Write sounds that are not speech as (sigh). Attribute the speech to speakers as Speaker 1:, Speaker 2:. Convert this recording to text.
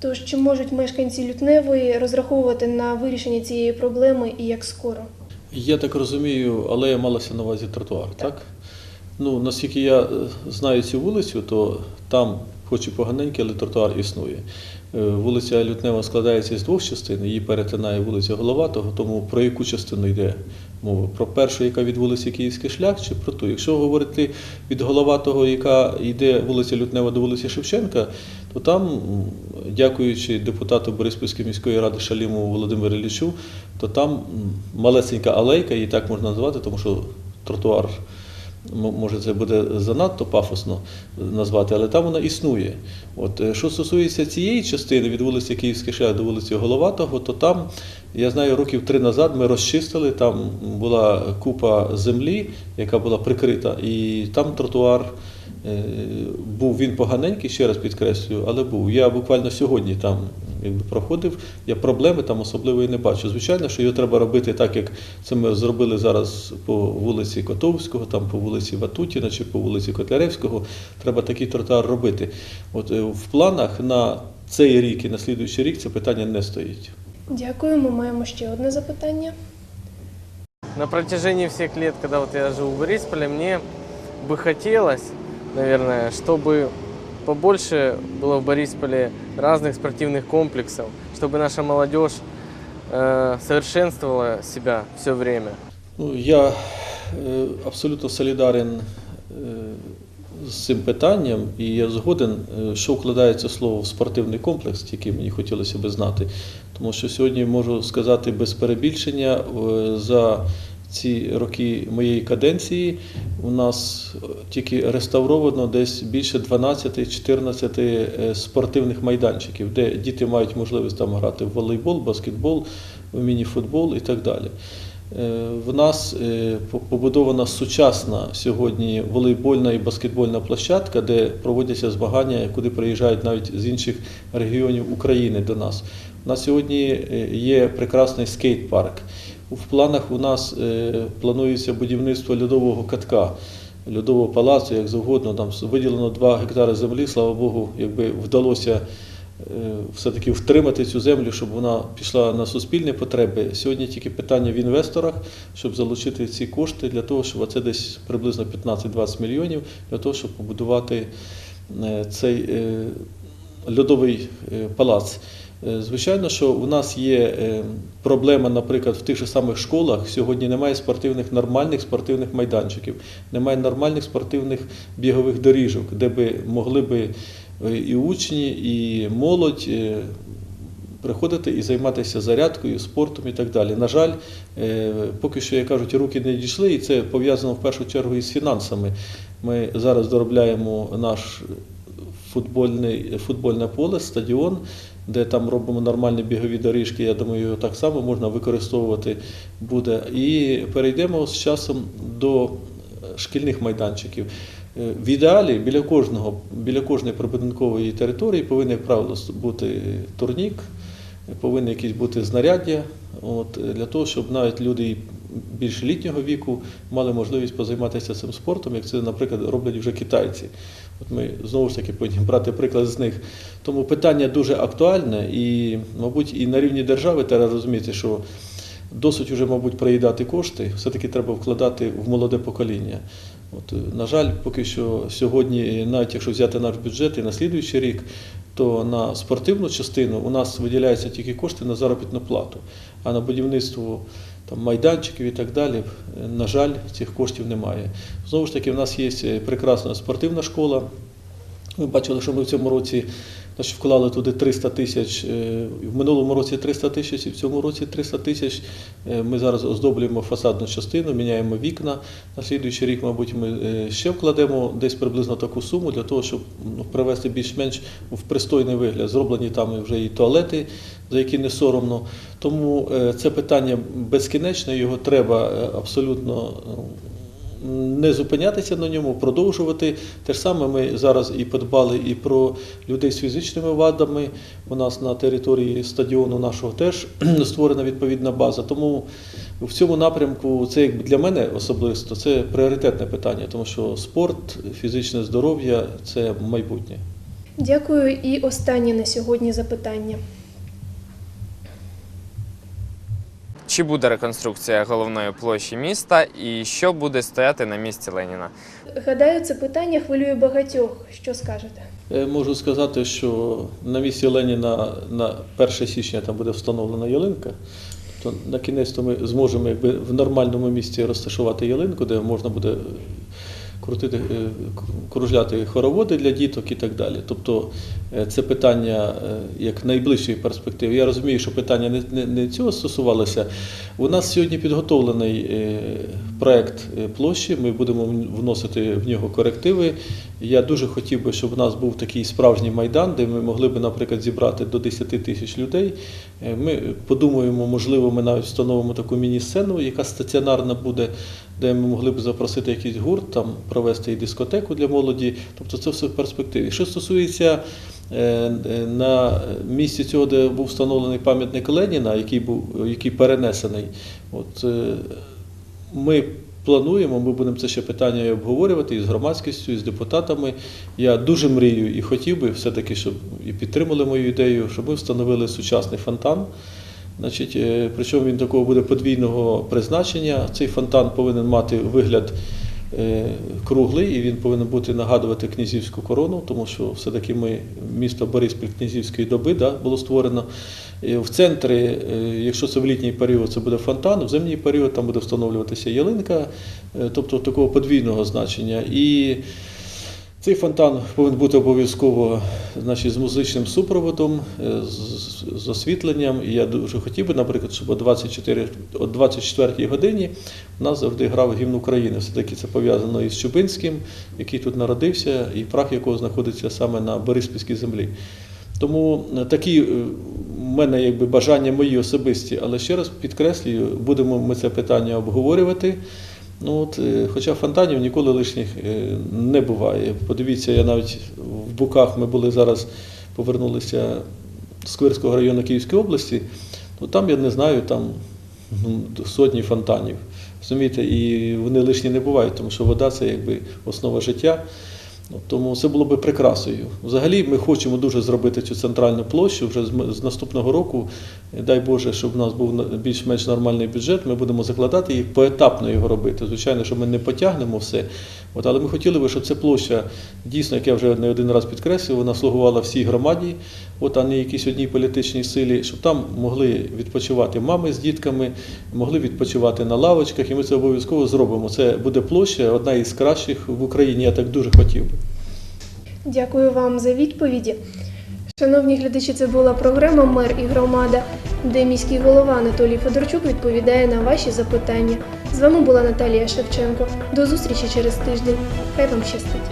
Speaker 1: Тож чи можуть мешканці Лютневої розраховувати на вирішення цієї проблеми і як скоро?
Speaker 2: Я так розумію, алея малася на увазі тротуар, так? Ну, наскільки я е, знаю цю вулицю, то там, хоч і поганенький, але тротуар існує. Е, Вулиця Лютнева складається з двох частин, її перетинає вулиця Головатого, тому про яку частину йде мова? Про першу, яка від вулиці Київський шлях, чи про ту? Якщо говорити від Головатого, яка йде вулиця Лютнева до вулиці Шевченка, то там, дякуючи депутату Бориспільської міської ради Шаліму Володимиру Іллічу, то там малесенька алейка, її так можна назвати, тому що тротуар, може, це буде занадто пафосно назвати, але там вона існує. От, е, що стосується цієї частини від вулиці Київський шлях до вулиці Головатого, то там, я знаю, років три назад ми розчистили, там була купа землі, яка була прикрита, і там тротуар. Е, Був він поганенький, ще раз підкреслюю, але був. Я буквально сьогодні там якби, проходив, я проблеми там особливої не бачу. Звичайно, що його треба робити так, як це ми зробили зараз по вулиці Котовського, там по вулиці Ватутіна чи по вулиці Котляревського. Треба такий тротуар робити. От е, в планах на цей рік і на слідуючий рік це питання не стоїть.
Speaker 1: Дякую. Ми маємо ще одне запитання.
Speaker 3: На протяжении всех лет, когда вот я жил в Борисполе, мне бы хотелось, наверное, чтобы побольше было в Борисполе разных спортивных комплексов, чтобы наша молодежь э, совершенствовала себя все время.
Speaker 2: Ну, я е, абсолютно солідарен е, з цим питанням, і я згоден, е, що вкладається слово в спортивний комплекс, тільки мені хотілося би знати. Тому що сьогодні можу сказати без перебільшення, е, за ці роки моєї каденції у нас е, тільки реставровано десь більше 12-14 е, спортивних майданчиків, де діти мають можливість там грати в волейбол, баскетбол, в мініфутбол і так далі. Е, В нас побудована сучасна сьогодні волейбольна і баскетбольна площадка, де проводяться змагання, куди приїжджають навіть з інших регіонів України до нас. У нас сьогодні є прекрасний скейт-парк. В планах у нас е, планується будівництво льодового катка, льодового палацу, як завгодно. Там виділено 2 гектари землі. Слава Богу, якби вдалося е, все-таки втримати цю землю, щоб вона пішла на суспільні потреби. Сьогодні тільки питання в інвесторах, щоб залучити ці кошти для того, щоб це десь приблизно 15-20 мільйонів, для того, щоб побудувати е, цей льодовий палац. Е, Звичайно, що у нас є е, проблема, наприклад, в тих же самих школах. Сьогодні немає спортивних нормальних спортивних майданчиків, немає нормальних спортивних бігових доріжок, де би могли би е, і учні, і молодь приходити і займатися зарядкою, спортом і так далі. На жаль, поки що, як кажуть, руки не дійшли, і це пов'язано в першу чергу із фінансами. Ми зараз доробляємо наш футбольне поле, стадіон, де там робимо нормальні бігові доріжки. Я думаю, його так само можна використовувати буде. І перейдемо з часом до шкільних майданчиків. Е, В ідеалі біля кожного, біля кожної прибудинкової території повинен, як правило, бути турнік, повинні якісь бути знаряддя, от, е, для того, щоб навіть люди і більш літнього віку мали можливість позайматися цим спортом, як це, наприклад, роблять вже китайці. От ми знову ж таки повинні брати приклад з них. Тому питання дуже актуальне і, мабуть, і на рівні держави треба розуміти, що досить вже, мабуть, проїдати кошти, все-таки треба вкладати в молоде покоління. От, на жаль, поки що сьогодні, навіть якщо взяти наш бюджет і на слідуючий рік, то на спортивну частину у нас виділяються тільки кошти на заробітну плату, а на будівництво там, майданчиків і так далі, на жаль, цих коштів немає. Знову ж таки, в нас є е, прекрасна спортивна школа. Ми бачили, що ми в цьому році значить, вклали туди 300 тисяч. е, В минулому році 300 тисяч, і в цьому році 300 тисяч. Е, Ми зараз оздоблюємо фасадну частину, міняємо вікна. На слідуючий рік, мабуть, ми е, ще вкладемо десь приблизно таку суму для того, щоб ну, привести більш-менш в пристойний вигляд. Зроблені там вже і туалети, за які не соромно. Тому це питання безкінечне, його треба абсолютно. Не зупинятися на ньому, продовжувати. Те ж саме ми зараз і подбали і про людей з фізичними вадами. У нас на території стадіону нашого теж (clears throat) створена відповідна база. Тому в цьому напрямку це як для мене особисто це пріоритетне питання, тому що спорт, фізичне здоров'я це майбутнє.
Speaker 1: Дякую. І останнє на сьогодні запитання.
Speaker 4: Чи буде реконструкція головної площі міста і що буде стояти на місці Леніна?
Speaker 1: Гадаю, це питання хвилює багатьох. Що скажете?
Speaker 2: Е, Можу сказати, що на місці Леніна на 1 січня там буде встановлена ялинка. Тобто на кінець то ми зможемо якби, в нормальному місці розташувати ялинку, де можна буде крутити, е, кружляти хороводи для діток і так далі. Тобто це питання е, як найближчої перспективи. Я розумію, що питання не, не, не цього стосувалося. У нас сьогодні підготовлений е, проект е, площі. Ми будемо вносити в нього корективи. Я дуже хотів би, щоб у нас був такий справжній майдан, де ми могли б, наприклад, зібрати до 10 тисяч людей. Е, Ми подумаємо, можливо, ми навіть встановимо таку міні-сцену, яка стаціонарна буде, де ми могли б запросити якийсь гурт, там провести і дискотеку для молоді. Тобто це все в перспективі. Що стосується е, е, на місці цього, де був встановлений пам'ятник Леніна, який був який перенесений, от е, ми плануємо, ми будемо це ще питання обговорювати і з громадськістю, і з депутатами. Я дуже мрію і хотів би все-таки, щоб і підтримали мою ідею, щоб ми встановили сучасний фонтан. Значить, е, причому він такого буде подвійного призначення. Цей фонтан повинен мати вигляд е, круглий, і він повинен бути нагадувати князівську корону, тому що все-таки ми місто Бориспіль князівської доби да, було створено. В центрі, е, якщо це в літній період, це буде фонтан, в зимній період там буде встановлюватися ялинка, е, тобто такого подвійного значення. І цей фонтан повинен бути обов'язково значить, з музичним супроводом, е, з, освітленням. І я дуже хотів би, наприклад, щоб о 24, о 24 годині у нас завжди грав гімн України. Все-таки це пов'язано із Чубинським, який тут народився, і прах якого знаходиться саме на Бориспільській землі. Тому е, такі е, в мене якби бажання мої особисті, але ще раз підкреслюю, будемо ми це питання обговорювати. Ну, от, е, хоча фонтанів ніколи лишніх е, не буває. Подивіться, я навіть в Буках ми були зараз, повернулися з Квирського району Київської області, ну там я не знаю, там ну, сотні фонтанів. Розумієте, і вони лишні не бувають, тому що вода це якби основа життя. Ну, Тому це було би прикрасою. Взагалі, ми хочемо дуже зробити цю центральну площу вже з наступного року. Дай Боже, щоб в нас був більш-менш нормальний бюджет. Ми будемо закладати і поетапно його робити. Звичайно, що ми не потягнемо все. От, але ми хотіли би, щоб ця площа дійсно, як я вже не один раз підкреслював, вона слугувала всій громаді, от, а не якійсь одній політичній силі, щоб там могли відпочивати мами з дітками, могли відпочивати на лавочках, і ми це обов'язково зробимо. Це буде площа, одна із кращих в Україні. Я так дуже хотів.
Speaker 1: Дякую вам за відповіді. Шановні глядачі, це була програма Мер і громада, де міський голова Анатолій Федорчук відповідає на ваші запитання. З вами була Наталія Шевченко. До зустрічі через тиждень. Хай вам щастить!